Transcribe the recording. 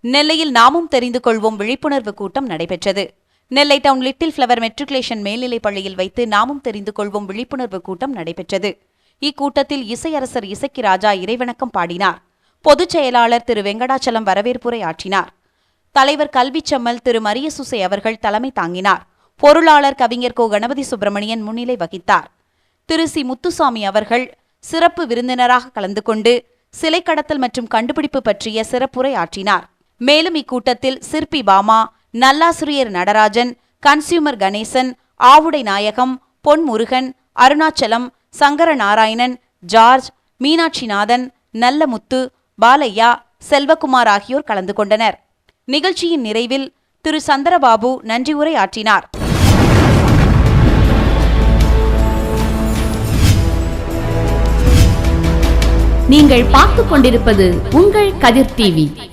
நெல்லையில் நாமும் தெரிந்து கொள்வோம் விழிப்புணர்வு கூட்டம் நடைபெற்றது. Nellai town little flower matriculation மேல்நிலைப் பள்ளியில் வைத்து நாமும் தெரிந்து கொள்வோம் விழிப்புணர்வு கூட்டம் நடைபெற்றது. இக்கூட்டத்தில் இசையரசர் இசக்கி ராஜா இறைவணக்கம் பாடினார். பொதுச் செயலாளர் திரு வெங்கடாச்சலம் வரவேற்புரை ஆற்றினார். தலைவர் கல்விச்செம்மல் திரு மரியசுசை அவர்கள் தலைமை தாங்கினார். பொருளாளர் கவிஞர் கோ கணபதி சுப்பிரமணியன் முன்னிலை வகித்தார். திரு சி முத்துசாமி அவர்கள் சிறப்பு விருந்தினராக கலந்து கொண்டு சிலை கடத்தல் மற்றும் கண்டுபிடிப்பு பற்றிய சிறப்புரை ஆற்றினார். மேலும் இக்கூட்டத்தில் சிற்பி பாமா நல்லாசிரியர் நடராஜன் கன்சியூமர் கணேசன் ஆவுடை நாயகம் பொன் முருகன் அருணாச்சலம் சங்கர நாராயணன் ஜார்ஜ் மீனாட்சிநாதன் நல்லமுத்து பாலையா செல்வகுமார் ஆகியோர் கலந்து கொண்டனர். நிகழ்ச்சியின் நிறைவில் திரு. சந்திரபாபு நன்றியுரை ஆற்றினார். நீங்கள் பார்த்துக் கொண்டிருப்பது உங்கள் கதிர் டிவி.